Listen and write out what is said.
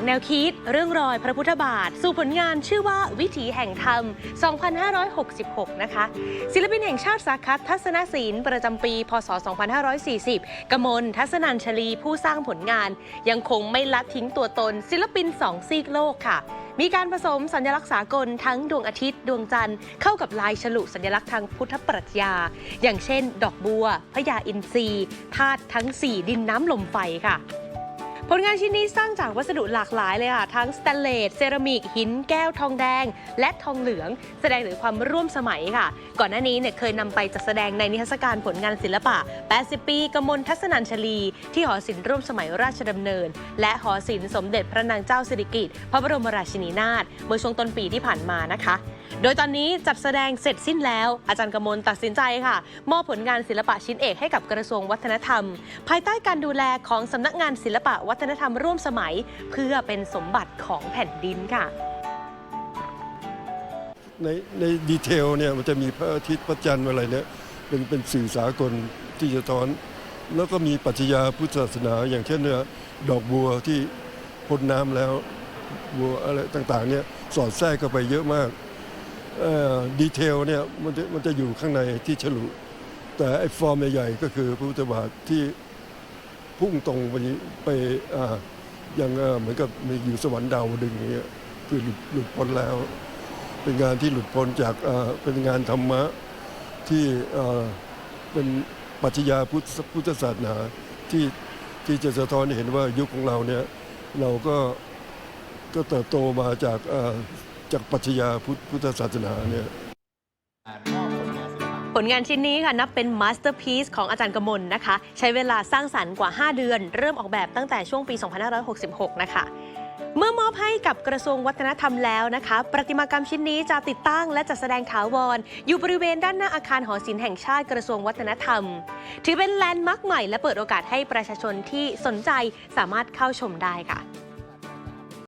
จากแนวคิดเรื่องรอยพระพุทธบาท สู่ผลงานชื่อว่าวิถีแห่งธรรม 2566 นะคะ ศิลปินแห่งชาติสาขาทัศนศิลป์ประจำปี พศ 2540 กมลทัศนัญชลีผู้สร้างผลงาน ยังคงไม่ละทิ้งตัวตน ศิลปินสองซีกโลกค่ะ มีการผสมสัญลักษณ์สากลทั้งดวงอาทิตย์ดวงจันทร์เข้ากับลายฉลุสัญลักษณ์ทางพุทธปรัชญา อย่างเช่น ดอกบัวพญาอินทรีธาตุทั้ง 4 ดินน้ำลมไฟค่ะ ผลงานชิ้นนี้สร้างจากวัสดุหลากหลายเลยค่ะ ทั้งสแตนเลสเซรามิก หินแก้วทองแดง และทองเหลือง แสดงถึงความร่วมสมัยค่ะ ก่อนหน้านี้เนี่ยเคยนำไปจัดแสดงในนิทรรศการผลงานศิลปะ 80 ปีกมลทัศนัญชลี ที่หอศิลป์ร่วมสมัยราชดำเนิน และหอศิลป์สมเด็จพระนางเจ้าสิริกิติ์พระบรมราชินีนาถเมื่อช่วงต้นปีที่ผ่านมานะคะ โดยตอนนี้จัดแสดงเสร็จสิ้นแล้ว อาจารย์กมลตัดสินใจค่ะ มอบผลงานศิลปะชิ้นเอกให้กับกระทรวงวัฒนธรรม ภายใต้การดูแลของสำนักงานศิลปะวัฒนธรรมร่วมสมัย เพื่อเป็นสมบัติของแผ่นดินค่ะ ในในดีเทลเนี่ยมันจะมีพระอาทิตย์พระจันทร์อะไรเนี่ยเป็นเป็นสื่อสากลที่จะท้อน แล้วก็มีปรัชญาพุทธศาสนาอย่างเช่นเนี่ยดอกบัวที่พ่นน้ำแล้วบัวอะไรต่างๆเนี่ยสอดแทรกเข้าไปเยอะมาก ดีเทลเนี่ยมันจะมันจะอยู่ข้างในที่ฉลุ แต่ไอ้ฟอร์มใหญ่ๆก็คือพระพุทธบาทที่พุ่งตรงไปไปอย่างเหมือนกับมีอยู่สวรรค์ดาวดึงอย่างเงี้ยคือหลุดหลุดพ้นแล้ว เป็นงานที่หลุดพ้นจากเป็นงานธรรมะที่เป็นปรัชญาพุทธพุทธศาสนาที่ที่จะสะท้อนเห็นว่ายุคของเราเนี่ยเราก็ก็เติบโตมาจากอ จากปรัชญาพุทธศาสนาเนี่ยผลงานชิ้นนี้ค่ะนับเป็นมาสเตอร์พี e ของอาจารย์กมลนะคะ ใช้เวลาสร้างสรรค์กว่า 5 เดือน เริ่มออกแบบตั้งแต่ช่วงปี 2566 นะคะ เมื่อมอบให้กับกระทรวงวัฒนธรรมแล้วนะคะประติมากรรมชิ้นนี้จะติดตั้งและจัดแสดงถาวร อยู่บริเวณด้านหน้าอาคารหอศิลป์แห่งชาติกระทรวงวัฒนธรรม ถือเป็นแลนด์มาร์คใหม่และเปิดโอกาสให้ประชาชนที่สนใจสามารถเข้าชมได้ค่ะ